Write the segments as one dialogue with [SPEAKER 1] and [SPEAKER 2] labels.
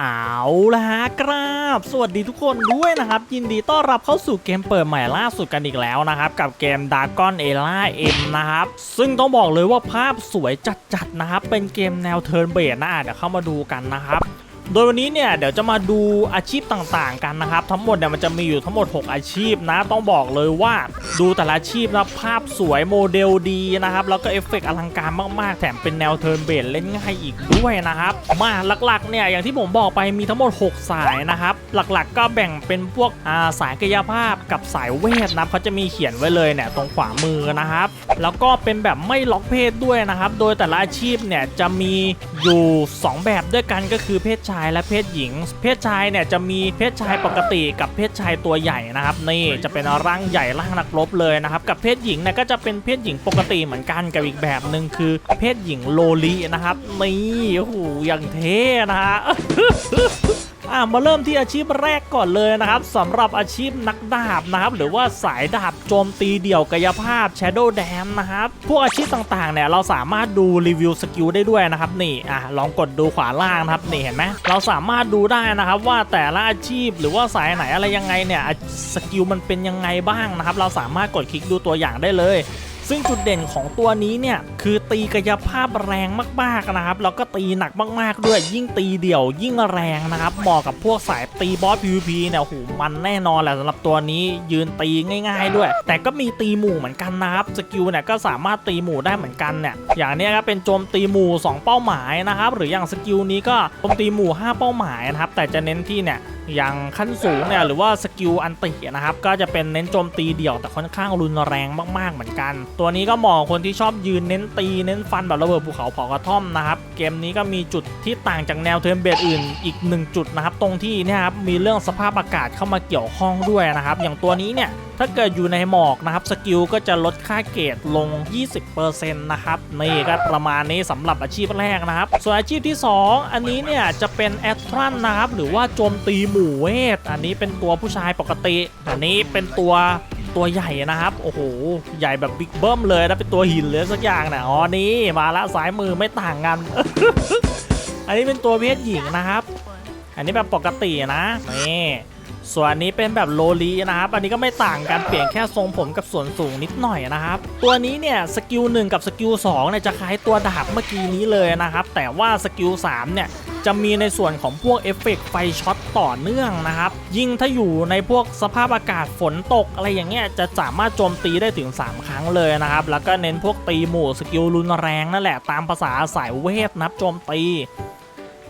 [SPEAKER 1] เอาละฮะครับสวัสดีทุกคนด้วยนะครับ ยินดีต้อนรับเข้าสู่เกมเปิดใหม่ล่าสุดกันอีกแล้วนะครับ กับเกม d a r k o n e l a M นะครับ ซึ่งต้องบอกเลยว่าภาพสวยจัดๆนะครับ เป็นเกมแนวเทิร์นเบสนะเดี๋ยวเข้ามาดูกันนะครับ โดยวันนี้เนี่ยเดี๋ยวจะมาดูอาชีพต่างๆ กันนะครับ ทั้งหมดเนี่ยมันจะมีอยู่ทั้งหมด 6 อาชีพนะ ต้องบอกเลยว่าดูแต่ละอาชีพนะภาพสวยโมเดลดีนะครับ แล้วก็เอฟเฟกต์อลังการมากๆ แถมเป็นแนวเทิร์นเบสเล่นง่ายอีกด้วยนะครับ มาหลักๆเนี่ยอย่างที่ผมบอกไปมีทั้งหมด 6 สายนะครับ หลักๆก็แบ่งเป็นพวกาสายกายภาพกับสายเวทนะเขาจะมีเขียนไว้เลยเนี่ยตรงขวามือนะครับ แล้วก็เป็นแบบไม่ล็อกเพศด้วยนะครับ โดยแต่ละอาชีพเนี่ยจะมีอยู่ 2 แบบด้วยกันก็คือเพศชายและเพศหญิง เพศชายเนี่ยจะมีเพศชายปกติกับเพศชายตัวใหญ่นะครับนี่จะเป็นร่างใหญ่ร่างนักรบเลยนะครับกับเพศหญิงเนี่ยก็จะเป็นเพศหญิงปกติเหมือนกันกับอีกแบบหนึ่งคือ เพศหญิงโลลีนะครับนี่โอ้โหอย่างเท่นะฮะ อะมาเริ่มที่อาชีพแรกก่อนเลยนะครับสำหรับอาชีพนักดาบนะครับหรือว่าสายดาบโจมตีเดี่ยวกายภาพ Shadow Dam นะครับพวกอาชีพต่างๆเนี่ยเราสามารถดูรีวิวสกิลได้ด้วยนะครับนี่อะลองกดดูขวาล่างนะครับนี่เห็นไหมเราสามารถดูได้นะครับว่าแต่ละอาชีพหรือว่าสายไหนอะไรยังไงเนี่ยสกิลมันเป็นยังไงบ้างนะครับเราสามารถกดคลิกดูตัวอย่างได้เลย ซึ่งจุดเด่นของตัวนี้เนี่ยคือตีกายภาพแรงมากๆนะครับแล้วก็ตีหนักมากๆด้วยยิ่งตีเดี่ยว ยิ่งแรงนะครับเหมาะกับพวกสายตีบอส PVP เนี่ยโอ้โหมันแน่นอนแหละสำหรับตัวนี้ยืนตีง่ายๆด้วย แต่ก็มีตีหมู่เหมือนกันนะครับสกิลเนี่ยก็สามารถตีหมู่ได้เหมือนกันเนี่ยอย่างนี้ครับเป็นโจมตีหมู่ 2 เป้าหมายนะครับหรืออย่างสกิลนี้ก็โจมตีหมู่ 5 เป้าหมายนะครับแต่จะเน้นที่เนี่ยอย่างขั้นสูงเนี่ยหรือว่าสกิลอันตินะครับก็จะเป็นเน้นโจมตีเดี่ยวแต่ค่อนข้างรุนแรงมากๆเหมือนกัน ตัวนี้ก็เหมาะคนที่ชอบยืนเน้นตีเน้นฟันแบบระเบิดภูเขาเผากระท่อมนะครับเกมนี้ก็มีจุดที่ต่างจากแนวเทิร์นเบสอื่นอีกหนึ่งจุดนะครับตรงที่เนี่ยครับมีเรื่องสภาพอากาศเข้ามาเกี่ยวข้องด้วยนะครับอย่างตัวนี้เนี่ย ถ้าเกิดอยู่ในหมอกนะครับสกิลก็จะลดค่าเกรดลง 20%นะครับนี่ก็ประมาณนี้สำหรับอาชีพแรกนะครับ ส่วนอาชีพที่ 2 อันนี้เนี่ยจะเป็นแอตทรันนะครับหรือว่าโจมตีหมู่เวท อันนี้เป็นตัวผู้ชายปกติ อันนี้เป็นตัวตัวใหญ่นะครับ โอ้โห ใหญ่แบบบิ๊กเบิ้มเลยนะเป็นตัวหินเลยสักอย่างนะอ๋อนี่มาละสายมือไม่ต่างกัน อันนี้เป็นตัวเพศหญิงนะครับ อันนี้แบบปกตินะนี่ ส่วนอันนี้เป็นแบบโลลีนะครับ อันนี้ก็ไม่ต่างกันเปลี่ยนแค่ทรงผมกับส่วนสูงนิดหน่อยนะครับ ตัวนี้เนี่ยสกิล1กับสกิล2เนี่ยจะคล้ายตัวดาบเมื่อกี้นี้เลยนะครับ แต่ว่าสกิล3เนี่ยจะมีในส่วนของพวกเอฟเฟกต์ไฟช็อตต่อเนื่องนะครับ ยิ่งถ้าอยู่ในพวกสภาพอากาศฝนตกอะไรอย่างเงี้ยจะสามารถโจมตีได้ถึง 3 ครั้งเลยนะครับ แล้วก็เน้นพวกตีหมู่สกิลรุนแรงนั่นแหละตามภาษาสายเวทนับโจมตี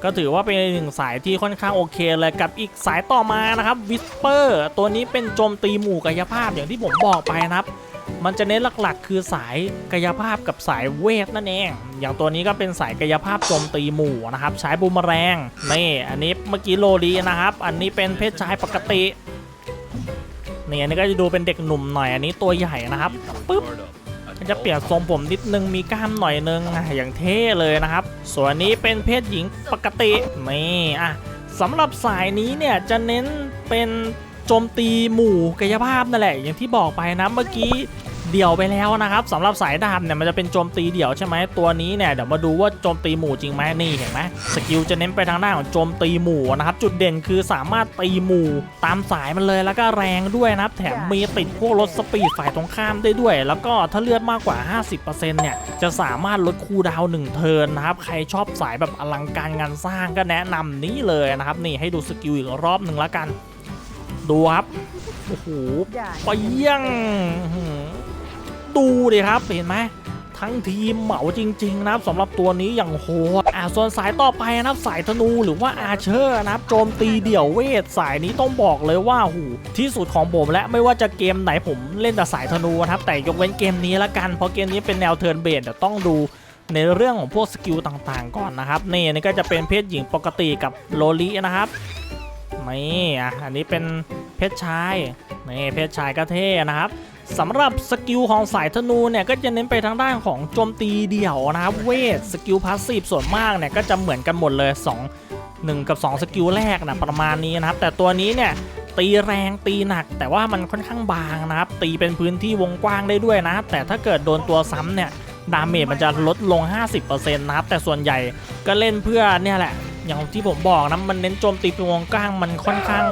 [SPEAKER 1] ก็ถือว่าเป็นหนึ่งสายที่ค่อนข้างโอเคเลยกับอีกสายต่อมานะครับวิสเปอร์ตัวนี้เป็นโจมตีหมู่กายภาพอย่างที่ผมบอกไปนะครับ มันจะเน้นหลักๆ คือสายกายภาพกับสายเวทนั่นเอง อย่างตัวนี้ก็เป็นสายกายภาพโจมตีหมู่นะครับ ใช้บูมแมลงนี่อันนี้เมื่อกี้โลลีนะครับ อันนี้เป็นเพศชายปกตินี่อันนี้ก็จะดูเป็นเด็กหนุ่มหน่อยอันนี้ตัวใหญ่นะครับปึ๊บมันจะเปลี่ยนทรงผมนิดนึงมีกล้ามหน่อยนึงอย่างเท่เลยนะครับ ส่วนนี้เป็นเพศหญิงปกตินี่อะสำหรับสายนี้เนี่ยจะเน้นเป็นโจมตีหมู่กายภาพนั่นแหละ อย่างที่บอกไปนะเมื่อกี้ เดี่ยวไปแล้วนะครับสำหรับสายดาบเนี่ยมันจะเป็นโจมตีเดี่ยวใช่ไหมตัวนี้เนี่ยเดี๋ยวมาดูว่าโจมตีหมู่จริงไหมนี่เห็นไหมสกิลจะเน้นไปทางด้านของโจมตีหมู่นะครับจุดเด่นคือสามารถตีหมู่ตามสายมันเลยแล้วก็แรงด้วยนะครับแถมมีติดพวกลดสปีดฝ่ายตรงข้ามได้ด้วย แล้วก็ถ้าเลือดมากกว่า 50%เนี่ยจะสามารถลดคูลดาวน์หนึ่งเทินนะครับใครชอบสายแบบอลังการงานสร้างก็แนะนำนี้เลยนะครับนี่ให้ดูสกิลอีกรอบหนึ่งแล้วกัน ดูครับโอ้โหไปยัง ดูดิครับเห็นไหมทั้งทีมเหมาจริง ๆ นะครับสำหรับตัวนี้อย่างโหดอ่าส่วนสายต่อไปนะครับสายธนูหรือว่าอาเชอร์นะครับโจมตีเดี่ยวเวทสายนี้ต้องบอกเลยว่าหูที่สุดของผมและไม่ว่าจะเกมไหนผมเล่นแต่สายธนูนะครับแต่ยกเว้นเกมนี้ละกันเพราะเกมนี้เป็นแนวเทิร์นเบสเดี๋ยวต้องดูในเรื่องของพวกสกิลต่างๆ ก่อนนะครับนี่นนี่ก็จะเป็นเพศหญิงปกติกับโลลินะครับนี่อะอันนี้เป็นเพศชายนี่เพศชายก็เท่นะครับ สำหรับสกิลของสายธนูเนี่ยก็จะเน้นไปทางด้านของโจมตีเดี่ยวนะครับเวทสกิลพาสซีฟส่วนมากเนี่ยก็จะเหมือนกันหมดเลย 2 1 กับ 2 สกิลแรกนะประมาณนี้นะครับ แต่ตัวนี้เนี่ยตีแรงตีหนัก แต่ว่ามันค่อนข้างบางนะครับ ตีเป็นพื้นที่วงกว้างได้ด้วยนะ แต่ถ้าเกิดโดนตัวซ้ำเนี่ยดาเมจมันจะลดลง 50%นะครับ แต่ส่วนใหญ่ก็เล่นเพื่อเนี่ยแหละ อย่างที่ผมบอกนะมันเน้นโจมตีเป็นวงกว้างมันค่อนข้าง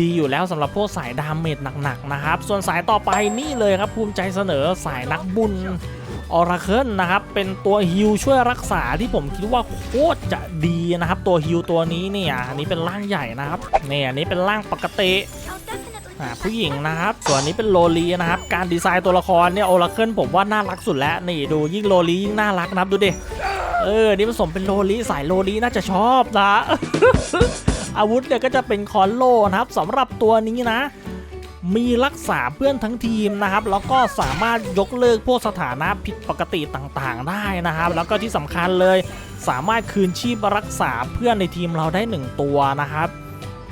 [SPEAKER 1] ดีอยู่แล้วสำหรับพวกสายดาเมจหนักๆนะครับ ส่วนสายต่อไปนี่เลยครับภูมิใจเสนอสายนักบุญออราเคิลนะครับ เป็นตัวฮิลช่วยรักษาที่ผมคิดว่าโคตรจะดีนะครับ ตัวฮิลตัวนี้เนี่ยอันนี้เป็นร่างใหญ่นะครับเนี่ยอันนี้เป็นร่างปกติผู้หญิงนะครับ ส่วนนี้เป็นโลลีนะครับ การดีไซน์ตัวละครเนี่ยโอราเคิลผมว่าน่ารักสุดแล้ว นี่ดูยิ่งโลลียิ่งน่ารักนะครับดูดิ เออ นี่ผสมเป็นโลลีสายโลลีน่าจะชอบนะ อาวุธเนี่ยก็จะเป็นคอนโลนะครับสำหรับตัวนี้นะ มีรักษาเพื่อนทั้งทีมนะครับ แล้วก็สามารถยกเลิกพวกสถานะผิดปกติต่างๆ ได้นะครับ แล้วก็ที่สำคัญเลยสามารถคืนชีพรักษาเพื่อนในทีมเราได้หนึ่งตัวนะครับ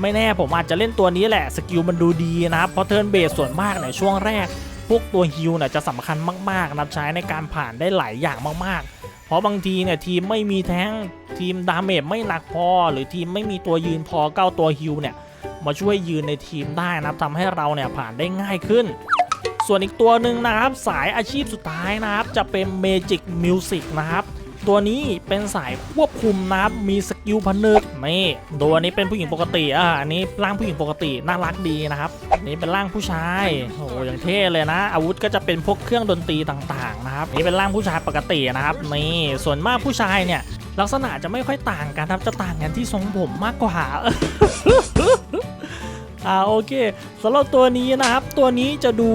[SPEAKER 1] ไม่แน่ผมอาจจะเล่นตัวนี้แหละสกิลมันดูดีนะครับเพราะเทิร์นเบสส่วนมากเนี่ยช่วงแรก พวกตัวฮิลเนี่ยจะสำคัญมากๆนะใช้ในการผ่านได้หลายอย่างมากๆ ราะบางทีเนี่ยทีมไม่มีแท้งทีมดาเมจไม่หนักพอ หรือทีมไม่มีตัวยืนพอเก้าตัวฮิลเนี่ยมาช่วยยืนในทีมได้นะครับทำให้เราเนี่ยผ่านได้ง่ายขึ้น ส่วนอีกตัวหนึ่งนะครับ สายอาชีพสุดท้ายนะครับ จะเป็นเมจิกมิวสิกนะครับ ตัวนี้เป็นสายควบคุมนะครับมีสกิลพนึกนี่ตัวนี้เป็นผู้หญิงปกติอะอันนี้ร่างผู้หญิงปกติน่ารักดีนะครับอันนี้เป็นร่างผู้ชายโอ้ย่างเท่เลยนะ อาวุธก็จะเป็นพวกเครื่องดนตรีต่างๆนะครับนนี่เป็นร่างผู้ชายปกตินะครับนี่ส่วนมากผู้ชายเนี่ยลักษณะจะไม่ค่อยต่างกันครับจะต่างกันที่ทรงผมมากกว่าอ่าโอเคสำหรับตัวนี้นะครับ ตัวนี้จะดู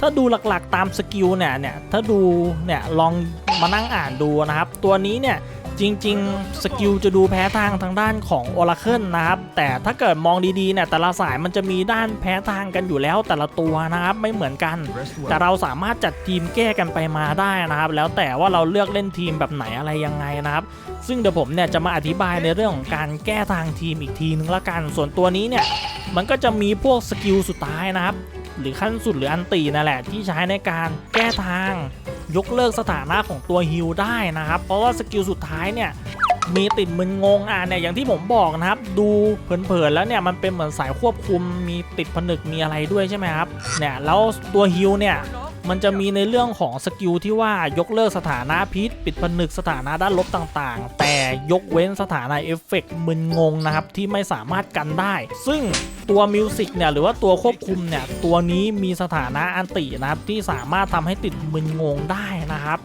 [SPEAKER 1] ถ้าดูหลักๆตามสกิลเนี่ยเนี่ยถ้าดูเนี่ยลอง มานั่งอ่านดูนะครับ ตัวนี้เนี่ยจริงๆ สกิลจะดูแพ้ทางทางด้านของ Oracle นะครับ แต่ถ้าเกิดมองดีๆเนี่ยแต่ละสายมันจะมีด้านแพ้ทางกันอยู่แล้วแต่ละตัวนะครับไม่เหมือนกัน แต่เราสามารถจัดทีมแก้กันไปมาได้นะครับ แล้วแต่ว่าเราเลือกเล่นทีมแบบไหนอะไรยังไงนะครับ ซึ่งเดี๋ยวผมเนี่ยจะมาอธิบายในเรื่องของการแก้ทางทีมอีกทีนึงละกัน ส่วนตัวนี้เนี่ยมันก็จะมีพวกสกิลสุดท้ายนะครับหรือขั้นสุดหรืออันตีนั่นแหละที่ใช้ในการแก้ทาง ยกเลิกสถานะของตัวฮิลได้นะครับ เพราะว่าสกิลสุดท้ายเนี่ยมีติดมึนงงอะเนี่ยอย่างที่ผมบอกนะครับ ดูเผินๆแล้วเนี่ยมันเป็นเหมือนสายควบคุมมีติดผนึกมีอะไรด้วยใช่ไหมครับเนี่ยแล้วตัวฮิลเนี่ย มันจะมีในเรื่องของสกิลที่ว่ายกเลิกสถานะพิษ ปิดผนึกสถานะด้านลบต่างๆ แต่ยกเว้นสถานะเอฟเฟกต์มึนงงนะครับ ที่ไม่สามารถกันได้ ซึ่งตัวมิวสิกเนี่ยหรือว่าตัวควบคุมเนี่ย ตัวนี้มีสถานะอันตินะครับ ที่สามารถทำให้ติดมึนงงได้นะครับ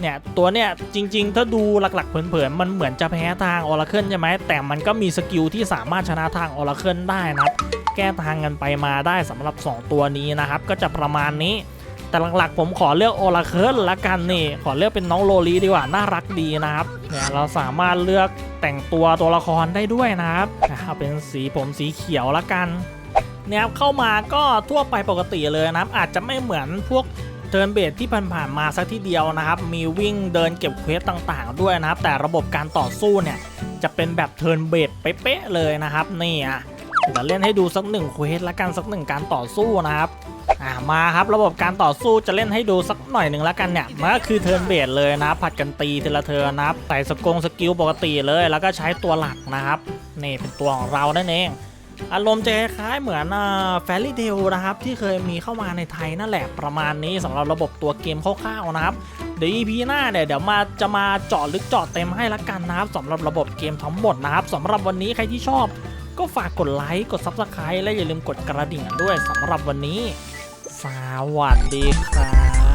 [SPEAKER 1] เนี่ยตัวเนี่ยจริงๆ ถ้าดูหลักๆ เผินๆ มันเหมือนจะแพ้ทางออร์เคิลใช่ไหมแต่มันก็มีสกิลที่สามารถชนะทางออร์เคิลได้นะครับ แก้ทางกันไปมาได้สำหรับ 2 ตัวนี้นะครับ ก็จะประมาณนี้ แต่หลักๆ ผมขอเลือกโอราเคิลละกันนี่ ขอเลือกเป็นน้องโลลีดีกว่า น่ารักดีนะครับเนี่ยเราสามารถเลือกแต่งตัวตัวละครได้ด้วยนะครับเอาเป็นสีผมสีเขียวละกันเนี่ยครับเข้ามาก็ทั่วไปปกติเลยนะครับ อาจจะไม่เหมือนพวกเทิร์นเบสที่ผ่านๆมาสักทีเดียวนะครับ มีวิ่งเดินเก็บเควสต่างๆ ด้วยนะครับ แต่ระบบการต่อสู้เนี่ยจะเป็นแบบเทิร์นเบสเป๊ะๆเลยนะครับนี่อะ เดี๋ยวเล่นให้ดูสักหนึ่งเควสละกันสักหนึ่งการต่อสู้นะครับอ่ามาครับระบบการต่อสู้จะเล่นให้ดูสักหน่อยหนึ่งแล้วกันเนี่ยมันก็คือเทิร์นเบสเลยนะผัดกันตีทีละเทิร์นนะครับใส่สกงสกิลปกติเลย แล้วก็ใช้ตัวหลักนะครับนี่เป็นตัวของเรานั่นเองอารมณ์จะคล้ายๆเหมือนแฟรี่เทลนะครับ ที่เคยมีเข้ามาในไทยนั่นแหละประมาณนี้สำหรับระบบตัวเกมคร่าวๆนะครับ เดี๋ยว EP หน้าเนี่ยเดี๋ยวมาจะมาเจาะลึกเจาะเต็มให้ละกันนะครับสำหรับระบบเกมทั้งหมดนะครับสำหรับวันนี้ใครที่ชอบ ก็ฝากกดไลค์ กด Subscribe และอย่าลืมกดกระดิ่งด้วยสำหรับวันนี้ สวัสดีครับ